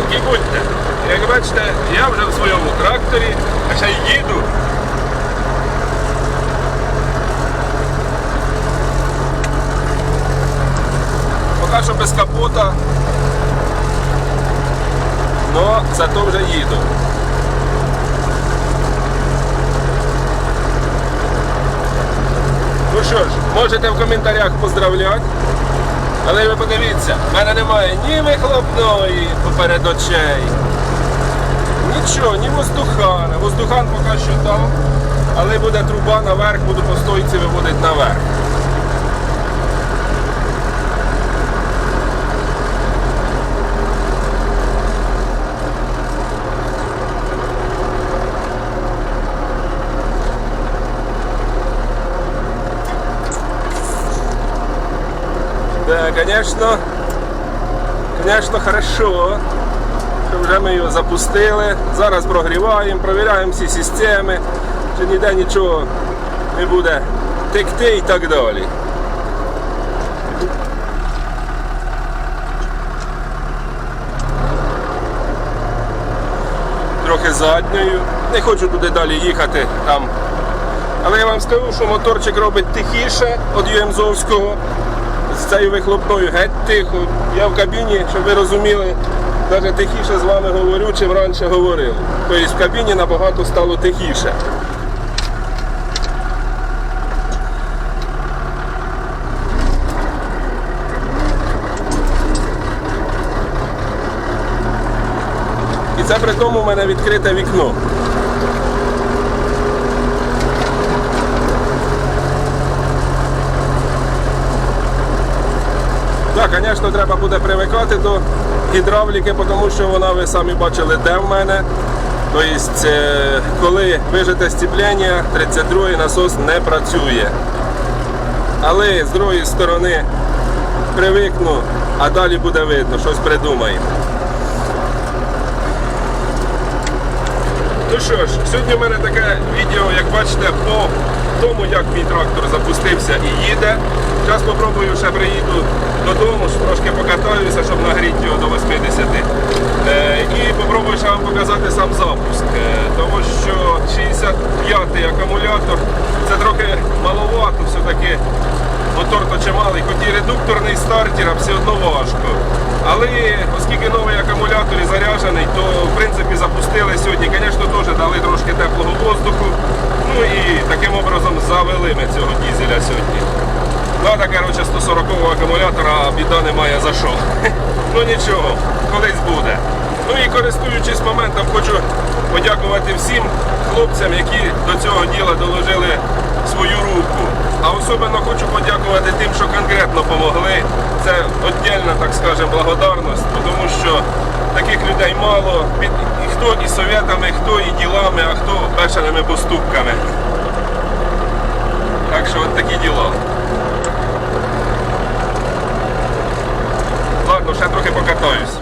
обережненькі будьте. Як бачите, я вже в своєму тракторі, а ще й їду. Поки що без капота. Но зато вже їду. Ну що ж, можете в коментарях поздравляти. Але ви подивіться, в мене немає ні вихлопної поперед очей. Нічого, ні воздухана. Воздухан поки що там, але буде труба наверх, буду по стойці виводити наверх. Да, конечно, конечно, хорошо, що вже ми його запустили. Зараз прогріваємо, провіряємо всі системи, чи ніде нічого не буде текти і так далі. Трохи задньою. Не хочу туди далі їхати там. Але я вам скажу, що моторчик робить тихіше від ЮМЗовського з цією вихлопною геть тихо. Я в кабіні, щоб ви розуміли, навіть тихіше з вами говорю, чим раніше говорив. Тобто в кабіні набагато стало тихіше. І це при тому в мене відкрите вікно. Звісно, треба буде привикати до гідравліки, тому що вона, ви самі бачили, де в мене. Тобто, е, коли вижите стіплення, 32-й насос не працює. Але з другої сторони привикну, а далі буде видно, щось придумаємо. Ну що ж, сьогодні в мене таке відео, як бачите, по тому, як мій трактор запустився. Зараз спробую ще приїду додому, трошки покатаюся, щоб нагріти його до 80. Е, і попробую ще вам показати сам запуск. Е, тому що 65-й акумулятор це трохи маловато, все-таки мотор то чималий, хоч і редукторний стартер, а все одно важко. Але оскільки новий акумулятор і заряджений, то в принципі запустили сьогодні. Звісно, теж дали трошки теплого воздуху. Ну і таким образом завели ми цього дізеля сьогодні. Надо, коротше, 140 акумулятора, біда немає за що. Ну нічого, колись буде. Ну і користуючись моментом, хочу подякувати всім хлопцям, які до цього діла доложили свою руку. А особливо хочу подякувати тим, що конкретно допомогли. Це віддільна, так скажемо, благодарність, тому що таких людей мало. Хто і совєтами, хто і ділами, а хто бешеними поступками. Так що от такі діла. Koszem trochę po kartonie.